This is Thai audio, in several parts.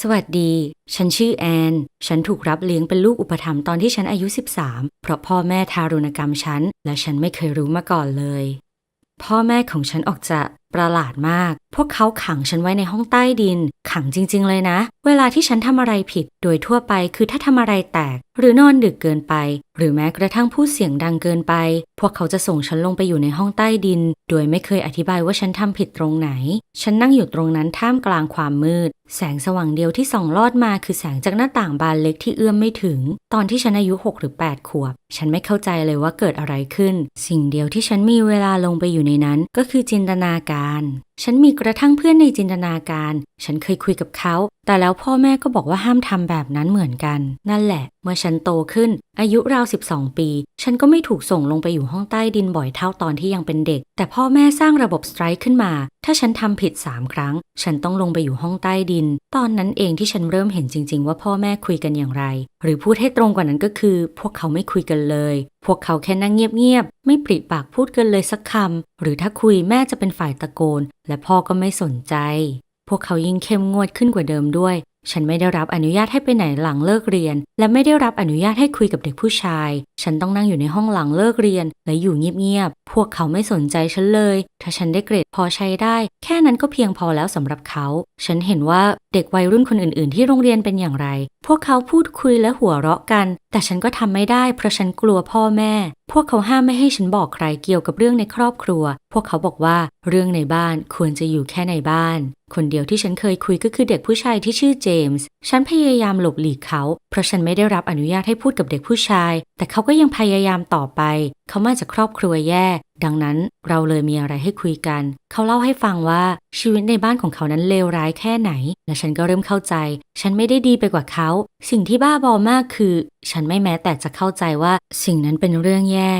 สวัสดี ฉันชื่อแอน ฉันถูกรับเลี้ยงเป็นลูกอุปถัมภ์ตอนที่ฉันอายุ 13 เพราะพ่อแม่ทารุณกรรมฉัน และฉันไม่เคยรู้มาก่อนเลย พ่อแม่ของฉันออกจะ ประหลาดมาก พวกเขาขังฉันไว้ในห้องใต้ดิน ขังจริง ๆ เลยนะ เวลาที่ฉันทำอะไรผิด โดยทั่วไปคือถ้าทำอะไรแตก หรือนอนดึกเกินไป หรือแม้กระทั่งพูดเสียงดังเกินไป พวกเขาจะส่งฉันลงไปอยู่ในห้องใต้ดิน โดยไม่เคยอธิบายว่าฉันทำผิดตรงไหน ฉันนั่งอยู่ตรงนั้นท่ามกลางความมืด แสงสว่างเดียวที่ส่องลอดมาคือแสงจากหน้าต่างบานเล็กที่เอื้อมไม่ถึง ตอนที่ฉันอายุ6หรือ8ขวบ ฉันไม่เข้าใจเลยว่าเกิดอะไรขึ้น สิ่งเดียวที่ฉันมีเวลาลงไปอยู่ในนั้น ก็คือจินตนาการการฉันมีกระทั่งเพื่อนในจินตนาการ ฉันเคยคุยกับเขา แต่แล้วพ่อแม่ก็บอกว่าห้ามทำแบบนั้นเหมือนกัน นั่นแหละ เมื่อฉันโตขึ้น อายุราว 12 ปี ฉันก็ไม่ถูกส่งลงไปอยู่ห้องใต้ดินบ่อยเท่าตอนที่ยังเป็นเด็ก แต่พ่อแม่สร้างระบบสไตร์ขึ้นมา ถ้าฉันทำผิด 3 ครั้ง ฉันต้องลงไปอยู่ห้องใต้ดิน ตอนนั้นเองที่ฉันเริ่มเห็นจริง ๆ ว่าพ่อแม่คุยกันอย่างไร หรือพูดให้ตรงกว่านั้นก็คือ พวกเขาไม่คุยกันเลย พวกเขาแค่นั่งเงียบๆ ไม่ปริปากพูดกันเลยสักคำ หรือถ้าคุยแม่จะเป็นฝ่ายตะโกนและพ่อก็ไม่สนใจ พวกเขายิ่งเข้มงวดขึ้นกว่าเดิมด้วย ฉันไม่ได้รับอนุญาตให้ไปไหนหลังเลิกเรียน และไม่ได้รับอนุญาตให้คุยกับเด็กผู้ชาย ฉันต้องนั่งอยู่ในห้องหลังเลิกเรียน และอยู่เงียบพวกเขาไม่สนใจฉันเลย ถ้าฉันได้เกรดพอใช้ได้ แค่นั้นก็เพียงพอแล้วสำหรับเขา ฉันเห็นว่าเด็กวัยรุ่นคนอื่นๆ ที่โรงเรียนเป็นอย่างไร พวกเขาพูดคุยและหัวเราะกัน แต่ฉันก็ทำไม่ได้เพราะฉันกลัวพ่อแม่ พวกเขาห้ามไม่ให้ฉันบอกใครเกี่ยวกับเรื่องในครอบครัว พวกเขาบอกว่าเรื่องในบ้านควรจะอยู่แค่ในบ้าน คนเดียวที่ฉันเคยคุยก็คือเด็กผู้ชายที่ชื่อเจมส์ ฉันพยายามหลบหลีกเขา เพราะฉันไม่ได้รับอนุญาตให้พูดกับเด็กผู้ชาย แต่เขาก็ยังพยายามต่อไปเขามาจากครอบครัวแย่ ดังนั้นเราเลยมีอะไรให้คุยกัน เขาเล่าให้ฟังว่าชีวิตในบ้านของเขานั้นเลวร้ายแค่ไหน และฉันก็เริ่มเข้าใจ ฉันไม่ได้ดีไปกว่าเขา สิ่งที่บ้าบอมากคือ ฉันไม่แม้แต่จะเข้าใจว่าสิ่งนั้นเป็นเรื่องแย่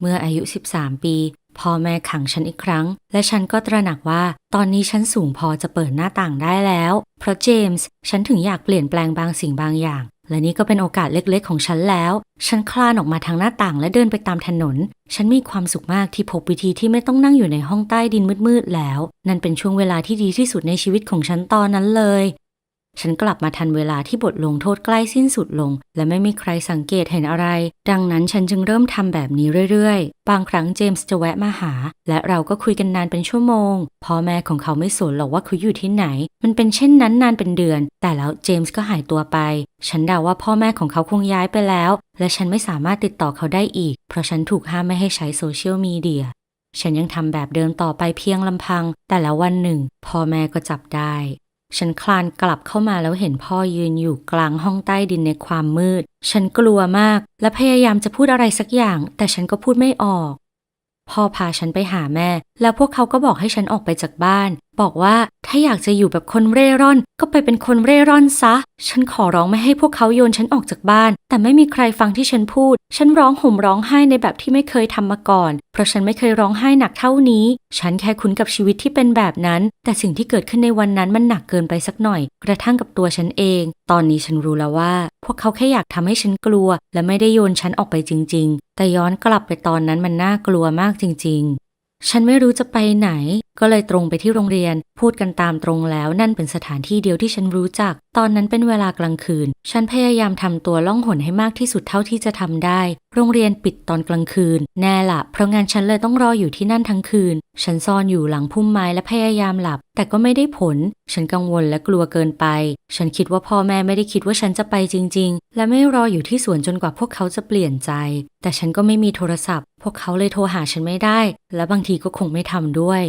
เมื่ออายุ 13 ปีพ่อแม่ขังฉันอีกครั้ง และฉันก็ตระหนักว่า ตอนนี้ฉันสูงพอจะเปิดหน้าต่างได้แล้ว เพราะเจมส์ฉันถึงอยากเปลี่ยนแปลงบางสิ่งบางอย่าง และนี่ก็เป็นโอกาสเล็กๆของฉันแล้ว ฉันคลานออกมาทางหน้าต่างและเดินไปตามถนน ฉันมีความสุขมากที่พบวิธีที่ไม่ต้องนั่งอยู่ในห้องใต้ดินมืดๆแล้ว นั่นเป็นช่วงเวลาที่ดีที่สุดในชีวิตของฉันตอนนั้นเลย ฉันกลับมาทันเวลาที่บทลงโทษใกล้สิ้นสุดลง และไม่มีใครสังเกตเห็นอะไร ดังนั้นฉันจึงเริ่มทำแบบนี้เรื่อยๆ บางครั้งเจมส์จะแวะมาหา และเราก็คุยกันนานเป็นชั่วโมง พ่อแม่ของเขาไม่สนหรอกว่าเขาอยู่ที่ไหน มันเป็นเช่นนั้นนานเป็นเดือน แต่แล้วเจมส์ก็หายตัวไป ฉันเดาว่าพ่อแม่ของเขาคงย้ายไปแล้ว และฉันไม่สามารถติดต่อเขาได้อีก เพราะฉันถูกห้ามไม่ให้ใช้โซเชียลมีเดียฉันยังทำแบบเดิมต่อไปเพียงลำพัง แต่แล้ววันหนึ่งพ่อแม่ก็จับได้ ฉันคลานกลับเข้ามาแล้วเห็นพ่อยืนอยู่กลางห้องใต้ดินในความมืด ฉันกลัวมากและพยายามจะพูดอะไรสักอย่าง แต่ฉันก็พูดไม่ออก พ่อพาฉันไปหาแม่ แล้วพวกเขาก็บอกให้ฉันออกไปจากบ้าน บอกว่าถ้าอยากจะอยู่แบบคนเร่ร่อน ก็ไปเป็นคนเร่ร่อนซะ ฉันขอร้องไม่ให้พวกเขาโยนฉันออกจากบ้าน แต่ไม่มีใครฟังที่ฉันพูด ฉันร้องห่มร้องไห้ในแบบที่ไม่เคยทำมาก่อน เพราะฉันไม่เคยร้องไห้หนักเท่านี้ ฉันแค่คุ้นกับชีวิตที่เป็นแบบนั้น แต่สิ่งที่เกิดขึ้นในวันนั้นมันหนักเกินไปสักหน่อย กระทั่งกับตัวฉันเอง ตอนนี้ฉันรู้แล้วว่า วกเขาแค่อยากทำให้ฉันกลัว และไม่ได้โยนฉันออกไปจริง ๆ แต่ย้อนกลับไปตอนนั้นมันน่ากลัวมากจริง ๆ ฉันไม่รู้จะไปไหน ก็เลยตรงไปที่โรงเรียน พูดกันตามตรงแล้วนั่นเป็นสถานที่เดียวที่ฉันรู้จัก ตอนนั้นเป็นเวลากลางคืน ฉันพยายามทำตัวล่องหนให้มากที่สุดเท่าที่จะทำได้ โรงเรียนปิดตอนกลางคืน แน่ละเพราะงานฉันเลยต้องรออยู่ที่นั่นทั้งคืน ฉันซ่อนอยู่หลังพุ่มไม้และพยายามหลับ แต่ก็ไม่ได้ผล ฉันกังวลและกลัวเกินไป ฉันคิดว่าพ่อแม่ไม่ได้คิดว่าฉันจะไปจริง ๆ และไม่รออยู่ที่สวนจนกว่าพวกเขาจะเปลี่ยนใจ แต่ฉันก็ไม่มีโทรศัพท์ พวกเขาเลยโทรหาฉันไม่ได้ และบางทีก็คงไม่ทำด้วย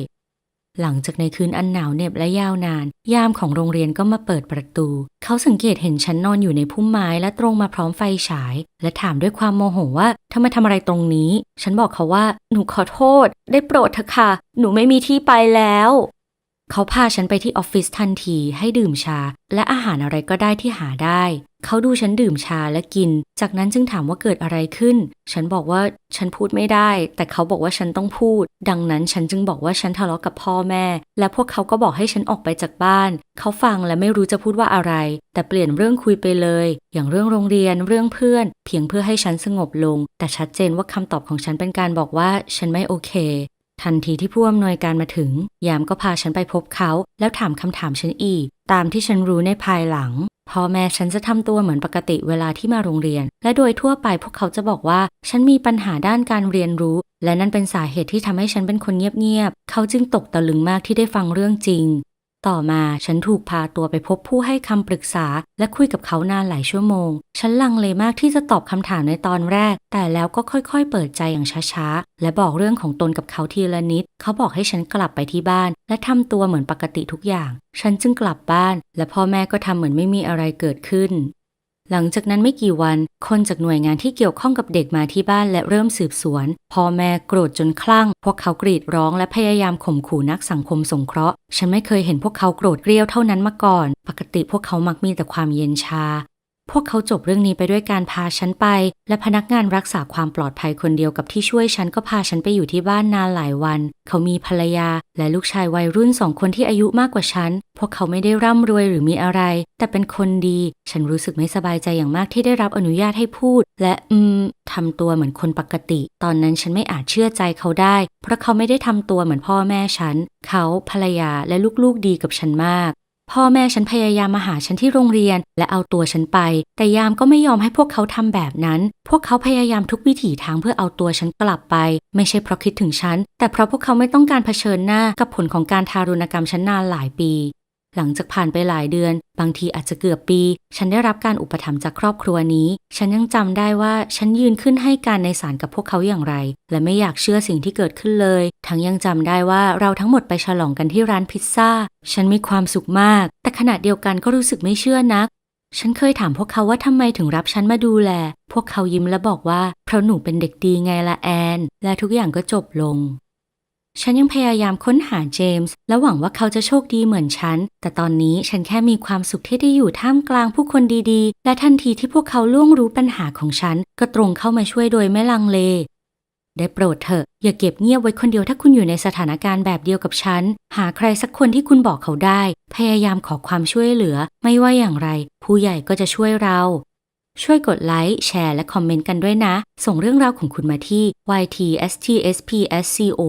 หลังจากในคืนอันหนาวเหน็บและยาวนาน ยามของโรงเรียนก็มาเปิดประตู เขาสังเกตเห็นฉันนอนอยู่ในพุ่มไม้และตรงมาพร้อมไฟฉาย และถามด้วยความโมโหว่าทำไมทำอะไรตรงนี้ ฉันบอกเขาว่า หนูขอโทษ ได้โปรดเถอะค่ะ หนูไม่มีที่ไปแล้ว เขาพาฉันไปที่ออฟฟิศทันทีให้ดื่มชา และอาหารอะไรก็ได้ที่หาได้ เขาดูฉันดื่มชาและกิน จากนั้นจึงถามว่าเกิดอะไรขึ้น ฉันบอกว่าฉันพูดไม่ได้ แต่เขาบอกว่าฉันต้องพูด ดังนั้นฉันจึงบอกว่าฉันทะเลาะกับพ่อแม่ และพวกเขาก็บอกให้ฉันออกไปจากบ้าน เขาฟังและไม่รู้จะพูดว่าอะไร แต่เปลี่ยนเรื่องคุยไปเลย อย่างเรื่องโรงเรียนเรื่องเพื่อน เพียงเพื่อให้ฉันสงบลง แต่ชัดเจนว่าคำตอบของฉันเป็นการบอกว่าฉันไม่โอเค ทันทีที่ผู้อำนวยการมาถึง ยามก็พาฉันไปพบเขา แล้วถามคำถามฉันอีก ตามที่ฉันรู้ในภายหลังพ่อแม่ฉันจะทำตัวเหมือนปกติเวลาที่มาโรงเรียน และโดยทั่วไปพวกเขาจะบอกว่า ฉันมีปัญหาด้านการเรียนรู้ และนั่นเป็นสาเหตุที่ทำให้ฉันเป็นคนเงียบๆ เขาจึงตกตะลึงมากที่ได้ฟังเรื่องจริง ต่อมาฉันถูกพาตัวไปพบผู้ให้คำปรึกษา และคุยกับเขานานหลายชั่วโมง ฉันลังเลมากที่จะตอบคำถามในตอนแรก แต่แล้วก็ค่อยๆ เปิดใจอย่างช้าๆ และบอกเรื่องของตนกับเขาทีละนิด เขาบอกให้ฉันกลับไปที่บ้าน และทำตัวเหมือนปกติทุกอย่าง ฉันจึงกลับบ้าน และพ่อแม่ก็ทำเหมือนไม่มีอะไรเกิดขึ้น หลังจากนั้นไม่กี่วัน คนจากหน่วยงานที่เกี่ยวข้องกับเด็กมาที่บ้านและเริ่มสืบสวน พ่อแม่โกรธจนคลั่ง พวกเขากรีดร้องและพยายามข่มขู่นักสังคมสงเคราะห์ ฉันไม่เคยเห็นพวกเขาโกรธเกรี้ยวเท่านั้นมาก่อน ปกติพวกเขามักมีแต่ความเย็นชา พวกเขาจบเรื่องนี้ไปด้วยการพาฉันไป และพนักงานรักษาความปลอดภัยคนเดียวกับที่ช่วยฉันก็พาฉันไปอยู่ที่บ้านนานหลายวัน เขามีภรรยา และลูกชายวัยรุ่นสองคนที่อายุมากกว่าฉัน พวกเขาไม่ได้ร่ำรวยหรือมีอะไร แต่เป็นคนดี ฉันรู้สึกไม่สบายใจอย่างมากที่ได้รับอนุญาตให้พูด และอืมทำตัวเหมือนคนปกติ ตอนนั้นฉันไม่อาจเชื่อใจเขาได้ เพราะเขาไม่ได้ทำตัวเหมือนพ่อแม่ฉัน เขาภรรยาและลูกๆดีกับฉันมาก พ่อแม่ฉันพยายามมาหาฉันที่โรงเรียน และเอาตัวฉันไป แต่ยามก็ไม่ยอมให้พวกเขาทำแบบนั้น พวกเขาพยายามทุกวิถีทางเพื่อเอาตัวฉันกลับไป ไม่ใช่เพราะคิดถึงฉัน แต่เพราะพวกเขาไม่ต้องการเผชิญหน้ากับผลของการทารุณกรรมฉันนานหลายปี หลังจากผ่านไปหลายเดือน บางทีอาจจะเกือบปี ฉันได้รับการอุปถัมภ์จากครอบครัวนี้ ฉันยังจำได้ว่าฉันยืนขึ้นให้การในศาลกับพวกเขาอย่างไร และไม่อยากเชื่อสิ่งที่เกิดขึ้นเลย ทั้งยังจำได้ว่าเราทั้งหมดไปฉลองกันที่ร้านพิซซ่า ฉันมีความสุขมาก แต่ขณะเดียวกันก็รู้สึกไม่เชื่อนัก ฉันเคยถามพวกเขาว่าทำไมถึงรับฉันมาดูแล พวกเขายิ้มและบอกว่าเพราะหนูเป็นเด็กดีไงละแอน และทุกอย่างก็จบลง ฉันยังพยายามค้นหาเจมส์และหวังว่าเขาจะโชคดีเหมือนฉัน แต่ตอนนี้ฉันแค่มีความสุขที่ได้อยู่ท่ามกลางผู้คนดีๆ และทันทีที่พวกเขาล่วงรู้ปัญหาของฉัน ก็ตรงเข้ามาช่วยโดยไม่ลังเล ได้โปรดเถอะ อย่าเก็บเงียบไว้คนเดียวถ้าคุณอยู่ในสถานการณ์แบบเดียวกับฉัน หาใครสักคนที่คุณบอกเขาได้ พยายามขอความช่วยเหลือ ไม่ว่าอย่างไร ผู้ใหญ่ก็จะช่วยเรา ช่วยกดไลค์ แชร์ และคอมเมนต์กันด้วยนะ ส่งเรื่องราวของคุณมาที่ ytstspscool